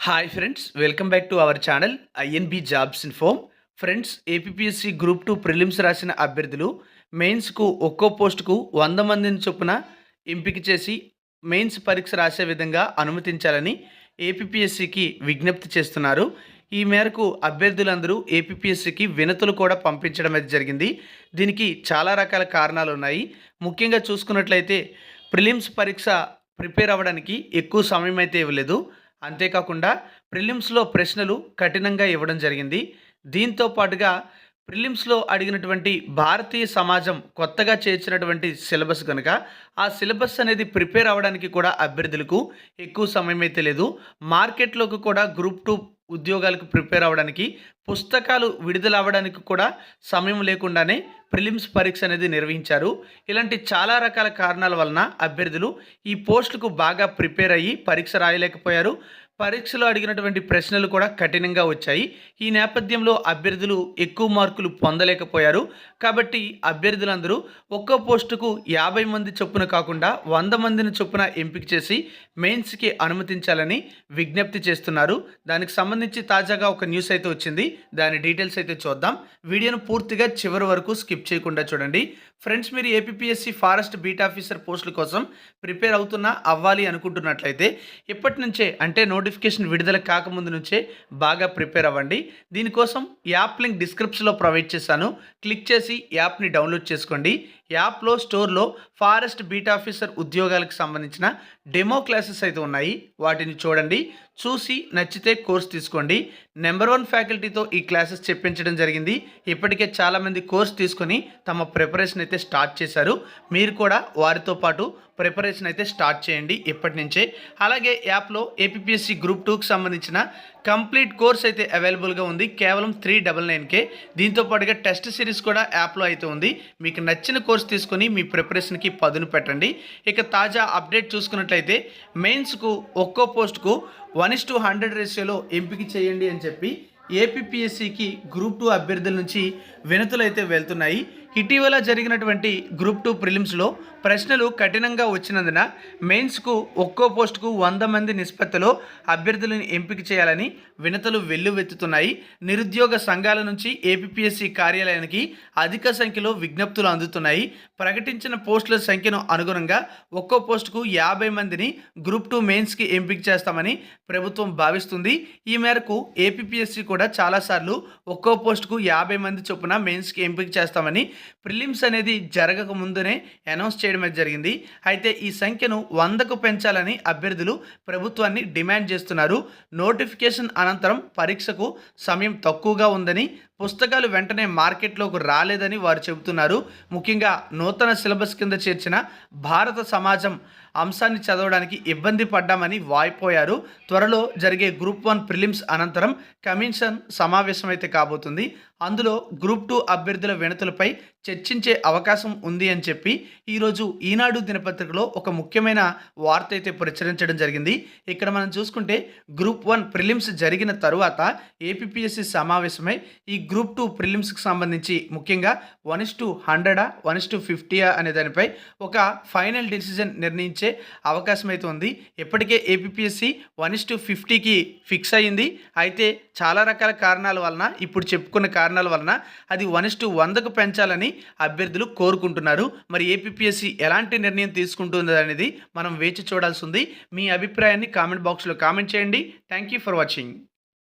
Hi friends welcome back to our channel INB jobs info friends APPSC group two prelims రాసిన అభ్యర్థులు మెయిన్స్కు ఒక్కో పోస్టుకు వంద మందిని చొప్పున ఎంపిక చేసి మెయిన్స్ పరీక్ష రాసే విధంగా అనుమతించాలని ఏపీఎస్సికి విజ్ఞప్తి చేస్తున్నారు. ఈ మేరకు అభ్యర్థులందరూ ఏపీఎస్సికి వినతులు కూడా పంపించడం అయితే జరిగింది. దీనికి చాలా రకాల కారణాలు ఉన్నాయి. ముఖ్యంగా చూసుకున్నట్లయితే ప్రిలిమ్స్ పరీక్ష ప్రిపేర్ అవ్వడానికి ఎక్కువ సమయం అయితే ఇవ్వలేదు. అంతేకాకుండా ప్రిలిమ్స్లో ప్రశ్నలు కఠినంగా ఇవ్వడం జరిగింది. దీంతో పాటుగా ప్రిలిమ్స్లో అడిగినటువంటి భారతీయ సమాజం కొత్తగా చేర్చినటువంటి సిలబస్ కనుక ఆ సిలబస్ అనేది ప్రిపేర్ అవ్వడానికి కూడా అభ్యర్థులకు ఎక్కువ సమయం అయితే లేదు. మార్కెట్లోకి కూడా గ్రూప్ టూ ఉద్యోగాలకు ప్రిపేర్ అవ్వడానికి పుస్తకాలు విడుదల అవ్వడానికి కూడా సమయం లేకుండానే ప్రిలిమ్స్ పరీక్ష అనేది నిర్వహించారు. ఇలాంటి చాలా రకాల కారణాల వలన అభ్యర్థులు ఈ పోస్టులకు బాగా ప్రిపేర్ అయ్యి పరీక్ష రాయలేకపోయారు. పరీక్షలో అడిగినటువంటి ప్రశ్నలు కూడా కఠినంగా వచ్చాయి. ఈ నేపథ్యంలో అభ్యర్థులు ఎక్కువ మార్కులు పొందలేకపోయారు. కాబట్టి అభ్యర్థులందరూ ఒక్కో పోస్టుకు యాభై మంది చొప్పున కాకుండా వంద మందిని చొప్పున ఎంపిక చేసి మెయిన్స్కి అనుమతించాలని విజ్ఞప్తి చేస్తున్నారు. దానికి సంబంధించి తాజాగా ఒక న్యూస్ అయితే వచ్చింది. దాని డీటెయిల్స్ అయితే చూద్దాం. వీడియోను పూర్తిగా చివరి వరకు స్కిప్ చేయకుండా చూడండి. ఫ్రెండ్స్ మీరు ఏపీఎస్సి ఫారెస్ట్ బీట్ ఆఫీసర్ పోస్టుల కోసం ప్రిపేర్ అవుతున్నా అవ్వాలి అనుకుంటున్నట్లయితే ఇప్పటి నుంచే అంటే నోటిఫికేషన్ విడుదల కాకముందు నుంచే బాగా ప్రిపేర్ అవ్వండి. దీనికోసం యాప్ లింక్ డిస్క్రిప్షన్లో ప్రొవైడ్ చేశాను. క్లిక్ చేసి యాప్ని డౌన్లోడ్ చేసుకోండి. యాప్లో స్టోర్లో ఫారెస్ట్ బీట్ ఆఫీసర్ ఉద్యోగాలకు సంబంధించిన డెమో క్లాసెస్ అయితే ఉన్నాయి. వాటిని చూడండి. చూసి నచ్చితే కోర్స్ తీసుకోండి. నెంబర్ వన్ ఫ్యాకల్టీతో ఈ క్లాసెస్ చెప్పించడం జరిగింది. ఇప్పటికే చాలామంది కోర్స్ తీసుకొని తమ ప్రిపరేషన్ అయితే స్టార్ట్ చేశారు. మీరు కూడా వారితో పాటు ప్రిపరేషన్ అయితే స్టార్ట్ చేయండి ఇప్పటి నుంచే. అలాగే యాప్లో ఏపీఎస్సి గ్రూప్ టూకి సంబంధించిన కంప్లీట్ కోర్స్ అయితే అవైలబుల్గా ఉంది. కేవలం త్రీ డబల్ నైన్కే. దీంతో పాటుగా టెస్ట్ సిరీస్ కూడా యాప్లో అయితే ఉంది. మీకు నచ్చిన కోర్స్ తీసుకొని మీ ప్రిపరేషన్కి పదును పెట్టండి. ఇక తాజా అప్డేట్ చూసుకున్నట్లయితే మెయిన్స్కు ఒక్కో పోస్ట్కు వన్ ఇస్ టు హండ్రెడ్ రేషియోలో ఎంపిక చేయండి అని చెప్పి ఏపీఎస్సికి గ్రూప్ టూ అభ్యర్థుల నుంచి వినతులు అయితే వెళ్తున్నాయి. ఇటీవల జరిగినటువంటి గ్రూప్ టూ ప్రిలిమ్స్లో ప్రశ్నలు కఠినంగా వచ్చినందున మెయిన్స్కు ఒక్కో పోస్టుకు వంద మంది నిష్పత్తిలో అభ్యర్థులను ఎంపిక చేయాలని వినతలు వెల్లువెత్తుతున్నాయి. నిరుద్యోగ సంఘాల నుంచి ఏపీఎస్సి కార్యాలయానికి అధిక సంఖ్యలో విజ్ఞప్తులు అందుతున్నాయి. ప్రకటించిన పోస్టుల సంఖ్యను అనుగుణంగా ఒక్కో పోస్టుకు యాభై మందిని గ్రూప్ టూ మెయిన్స్కి ఎంపిక చేస్తామని ప్రభుత్వం భావిస్తుంది. ఈ మేరకు ఏపీఎస్సి కూడా చాలాసార్లు ఒక్కో పోస్టుకు యాభై మంది చొప్పున మెయిన్స్కి ఎంపిక చేస్తామని ప్రిలిమ్స్ అనేది జరగక ముందునే అనౌన్స్ చేయడం జరిగింది. అయితే ఈ సంఖ్యను వందకు పెంచాలని అభ్యర్థులు ప్రభుత్వాన్ని డిమాండ్ చేస్తున్నారు. నోటిఫికేషన్ అనంతరం పరీక్షకు సమయం తక్కువగా ఉందని పుస్తకాలు వెంటనే మార్కెట్లోకి రాలేదని వారు చెబుతున్నారు. ముఖ్యంగా నూతన సిలబస్ కింద చేర్చిన భారత సమాజం అంశాన్ని చదవడానికి ఇబ్బంది పడ్డామని వాయిపోయారు. త్వరలో జరిగే గ్రూప్ వన్ ప్రిలిమ్స్ అనంతరం కమిషన్ సమావేశం అయితే కాబోతుంది. అందులో గ్రూప్ టూ అభ్యర్థుల వినతులపై చర్చించే అవకాశం ఉంది అని చెప్పి ఈరోజు ఈనాడు దినపత్రికలో ఒక ముఖ్యమైన వార్త అయితే ప్రచురించడం జరిగింది. ఇక్కడ మనం చూసుకుంటే గ్రూప్ వన్ ప్రిలిమ్స్ జరిగిన తరువాత ఏపీఎస్సి సమావేశమై ఈ గ్రూప్ టూ ప్రిలిమ్స్కి సంబంధించి ముఖ్యంగా వన్ ఇస్ టు హండ్రెడా వన్ ఇస్ టు ఫిఫ్టీయా అనే దానిపై ఒక ఫైనల్ డిసిజన్ నిర్ణయించే అవకాశం అయితే ఉంది ఇప్పటికే ఏపీఎస్సి వన్ ఇస్ టు ఫిఫ్టీకి ఫిక్స్ అయ్యింది. అయితే చాలా రకాల కారణాల వలన ఇప్పుడు చెప్పుకున్న కారణాల వలన అది వన్ ఇస్ టు వందకు పెంచాలని అభ్యర్థులు కోరుకుంటున్నారు. మరి ఏపీఎస్సి ఎలాంటి నిర్ణయం తీసుకుంటుంది అనేది మనం వేచి చూడాల్సి ఉంది. మీ అభిప్రాయాన్ని కామెంట్ బాక్స్లో కామెంట్ చేయండి. Thank you for watching.